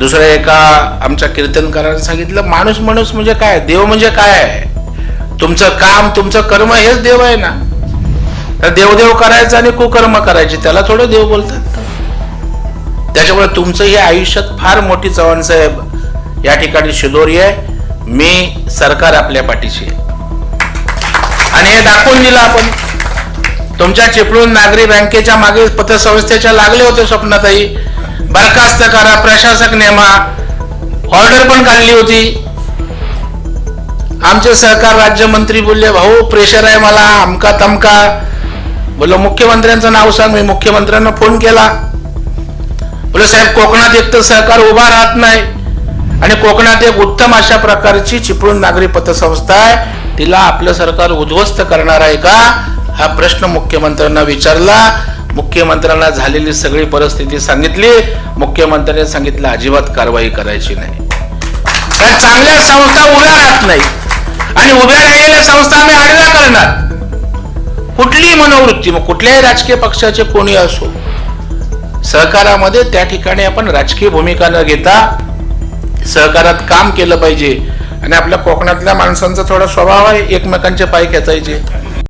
दुसऱ्या एका आमच्या कीर्तनकाराने सांगितलं माणूस माणूस म्हणजे काय? देव म्हणजे काय आहे? तुमचं काम तुमचं कर्म हेच देव आहे ना. तर देवदेव करायचं आणि कुकर्म करायचे त्याला थोडं देव बोलतात. त्याच्यामुळे तुमचं हे आयुष्यात फार मोठी चव्हाण साहेब या ठिकाणी शिदोरी आहे. मी सरकार आपल्या पाठीशी आणि हे दाखवून दिलं आपण. तुमच्या चिपळूण नागरी बँकेच्या मागे पतसंस्थेच्या लागले होते स्वप्नाताई. बरखास्त करा प्रशासक नेमा. ऑर्डर पण काढली होती. आमचे सहकार राज्यमंत्री बोलले भाऊ प्रेशर आहे मला अमका तमका. बोललो मुख्यमंत्र्यांचं नाव सांग. मी मुख्यमंत्र्यांना फोन केला. बोल साहेब कोकणात एक तर सहकार उभा राहत नाही आणि कोकणात एक उत्तम अशा प्रकारची चिपळूण नागरी पतसंस्था आहे. तिला आपलं सरकार उद्ध्वस्त करणार आहे का? हा प्रश्न मुख्यमंत्र्यांना विचारला. मुख्यमंत्र्यांना झालेली सगळी परिस्थिती सांगितली मुख्यमंत्र्यांनी सांगितलं अजिबात कारवाई करायची नाही. चांगल्या संस्था उभ्या राहत नाही आणि उभ्या राहिलेल्या संस्था आम्ही आडव्या करणार. कुठलीही मनोवृत्ती मग कुठल्याही राजकीय पक्षाचे कोणी असो सहकारामध्ये त्या ठिकाणी आपण राजकीय भूमिका न घेता सहकारात काम केलं पाहिजे. आणि आपल्या कोकणातल्या माणसांचा थोडा स्वभाव आहे एकमेकांचे पाय खेचायचे.